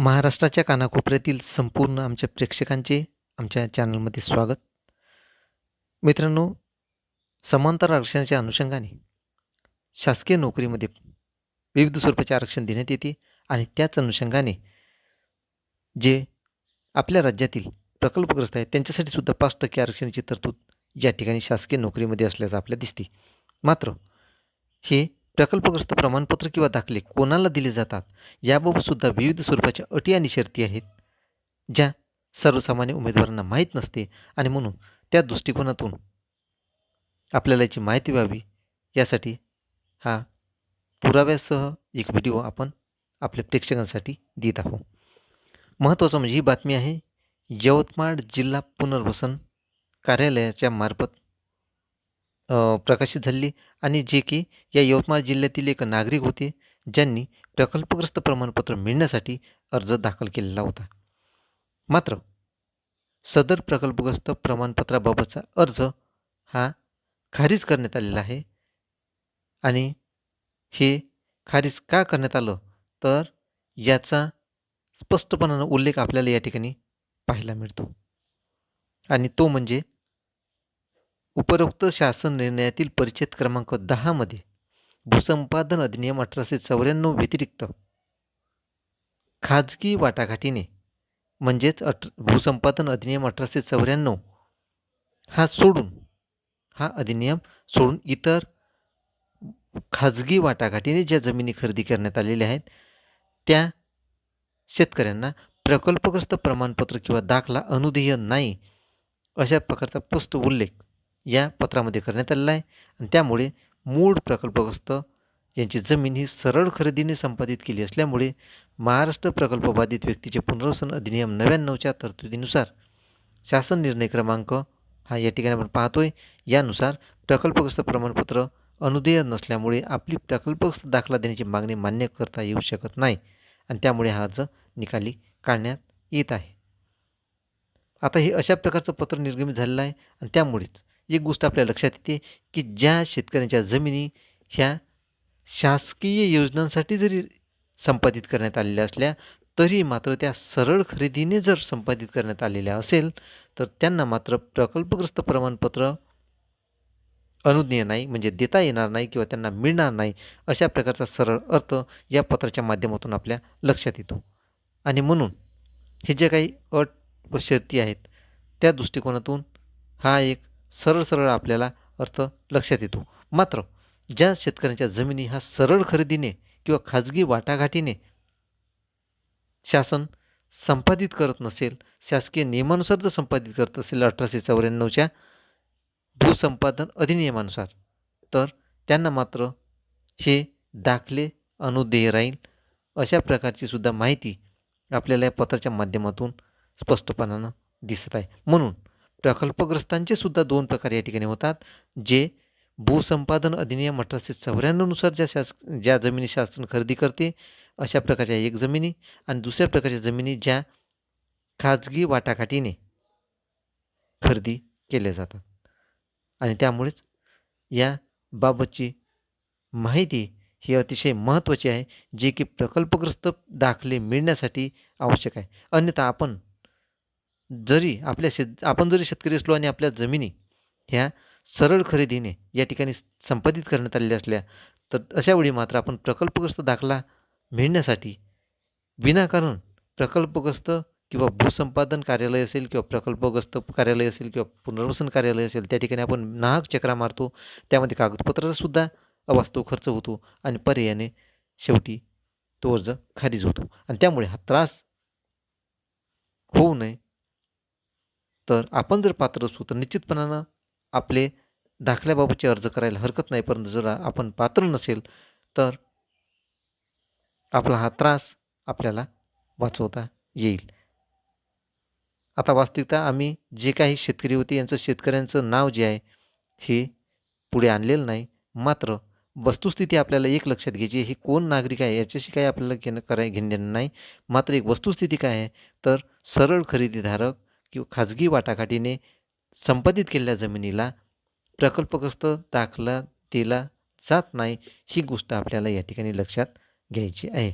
महाराष्ट्राच्या कानाकोपऱ्यातील संपूर्ण आमच्या प्रेक्षकांचे आमच्या चॅनलमध्ये स्वागत. मित्रांनो समांतर आरक्षणाच्या अनुषंगाने शासकीय नोकरीमध्ये विविध स्वरूपाचे आरक्षण देण्यात येते आणि त्याच अनुषंगाने जे आपल्या राज्यातील प्रकल्पग्रस्त आहेत त्यांच्यासाठी सुद्धा पाच टक्के आरक्षणाची तरतूद या ठिकाणी शासकीय नोकरीमध्ये असल्याचं आपल्याला दिसते. मात्र हे प्रकल्पग्रस्त प्रमाणपत्र किंवा दाखले कोणाला दिले जातात? याबाबत सुद्धा विविध स्वरूपाच्या अटी आणि शर्ती आहेत. ज्या सर्वसामान्य उमेदवारांना माहीत नसते आणि म्हणून त्या दृष्टिकोनातून आपल्याला याची माहिती व्हावी. यासाठी हा पुराव्यासह एक व्हिडिओ आपण आपल्या प्रेक्षकांसाठी देत आहोत. महत्त्वाचं म्हणजे ही बातमी आहे यवतमाळ जिल्हा पुनर्वसन कार्यालयाच्या मार्फत प्रकाशित झाली आणि जे की या यवतमाळ जिल्ह्यातील एक नागरिक होते ज्यांनी प्रकल्पग्रस्त प्रमाणपत्र मिळण्यासाठी अर्ज दाखल केलेला होता. मात्र सदर प्रकल्पग्रस्त प्रमाणपत्राबाबतचा अर्ज हा खारिज करण्यात आलेला आहे आणि हे खारिज का करण्यात आलं तर याचा स्पष्टपणानं उल्लेख आपल्याला या ठिकाणी पाहायला मिळतो. आणि तो म्हणजे उपरोक्त शासन निर्णयातील परिच्छेद क्रमांक दहामध्ये भूसंपादन अधिनियम अठराशे चौऱ्याण्णव व्यतिरिक्त खाजगी वाटाघाटीने म्हणजेच अठ भूसंपादन अधिनियम अठराशे चौऱ्याण्णव हा सोडून हा अधिनियम सोडून इतर खाजगी वाटाघाटीने ज्या जमिनी खरेदी करण्यात आलेल्या आहेत त्या शेतकऱ्यांना प्रकल्पग्रस्त प्रमाणपत्र किंवा दाखला अनुदेय नाही अशा प्रकारचा स्पष्ट उल्लेख या पत्रामध्ये करण्यात आलेला आहे. आणि त्यामुळे मूळ प्रकल्पग्रस्त यांची जमीन ही सरळ खरेदीने संपादित केली असल्यामुळे महाराष्ट्र प्रकल्पबाधित व्यक्तीचे पुनर्वसन अधिनियम नव्याण्णवच्या तरतुदीनुसार शासन निर्णय क्रमांक हा या ठिकाणी आपण पाहतोय. यानुसार प्रकल्पग्रस्त प्रमाणपत्र अनुदेय नसल्यामुळे आपली प्रकल्पग्रस्त दाखला देण्याची मागणी मान्य करता येऊ शकत नाही आणि त्यामुळे हा अर्ज निकाली काढण्यात येत आहे. आता हे अशा प्रकारचं पत्र निर्गमित झालेलं आहे आणि त्यामुळेच एक गोष्ट आपल्या लक्षात येते की ज्या शेतकऱ्यांच्या जमिनी ह्या शासकीय योजनांसाठी जरी संपादित करण्यात आलेल्या असल्या तरी मात्र त्या सरळ खरेदीने जर संपादित करण्यात आलेल्या असेल तर त्यांना मात्र प्रकल्पग्रस्त प्रमाणपत्र अनुज्ञेय नाही म्हणजे देता येणार नाही किंवा त्यांना मिळणार नाही अशा प्रकारचा सरळ अर्थ या पत्राच्या माध्यमातून आपल्या लक्षात येतो. आणि म्हणून हे जे काही अट व शर्ती आहेत त्या दृष्टिकोनातून हा एक सरळ सरळ आपल्याला अर्थ लक्षात येतो. मात्र ज्या शेतकऱ्यांच्या जमिनी हा सरळ खरेदीने किंवा खाजगी वाटाघाटीने शासन संपादित करत नसेल शासकीय नियमानुसार जर संपादित करत असेल अठराशे चौऱ्याण्णवच्या भूसंपादन अधिनियमानुसार तर त्यांना मात्र हे दाखले अनुदेय राहील. अशा प्रकारची सुद्धा माहिती आपल्याला या पत्राच्या माध्यमातून स्पष्टपणानं दिसत आहे. म्हणून प्रकल्पग्रस्तांचे सुद्धा दोन प्रकार या ठिकाणी होतात जे भूसंपादन अधिनियम अठराशे चौऱ्याण्णवनुसार ज्या शास ज्या जमिनी शासन खरेदी करते अशा प्रकारच्या एक जमिनी आणि दुसऱ्या प्रकारच्या जमिनी ज्या खाजगी वाटाघाटीने खरेदी केल्या जातात. आणि त्यामुळेच या बाबतची माहिती ही अतिशय महत्त्वाची आहे जे की प्रकल्पग्रस्त दाखले मिळण्यासाठी आवश्यक आहे. अन्यथा आपण जरी आपल्या शेत आपण जरी शेतकरी असलो आणि आपल्या जमिनी ह्या सरळ खरेदीने या ठिकाणी संपादित करण्यात आलेल्या असल्या तर अशावेळी मात्र आपण प्रकल्पग्रस्त दाखला मिळण्यासाठी विनाकारण प्रकल्पग्रस्त किंवा भूसंपादन कार्यालय असेल किंवा प्रकल्पग्रस्त कार्यालय असेल किंवा पुनर्वसन कार्यालय असेल त्या ठिकाणी आपण नाहक चक्रा मारतो. त्यामध्ये कागदपत्राचा सुद्धा अवास्तव खर्च होतो आणि पर्यायाने शेवटी तो अर्ज खारिज होतो. आणि त्यामुळे हा त्रास होऊ नये तर आपण जर पात्र असू तर निश्चितपणानं आपले दाखल्याबाबतचे अर्ज करायला हरकत नाही. परंतु जर आपण पात्र नसेल तर आपला हा त्रास आपल्याला वाचवता येईल. आता वास्तविकता आम्ही जे काही शेतकरी होते यांचं शेतकऱ्यांचं नाव जे आहे हे पुढे आणलेलं नाही. मात्र वस्तुस्थिती आपल्याला एक लक्षात घ्यायची हे कोण नागरिक आहे याच्याशी काही आपल्याला घेणं कराय घेणं नाही. मात्र एक वस्तुस्थिती काय आहे तर सरळ खरेदीधारक किंवा खाजगी वाटाघाटीने संपादित केलेल्या जमिनीला प्रकल्पग्रस्त दाखला दिला जात नाही ही गोष्ट आपल्याला या ठिकाणी लक्षात घ्यायची आहे.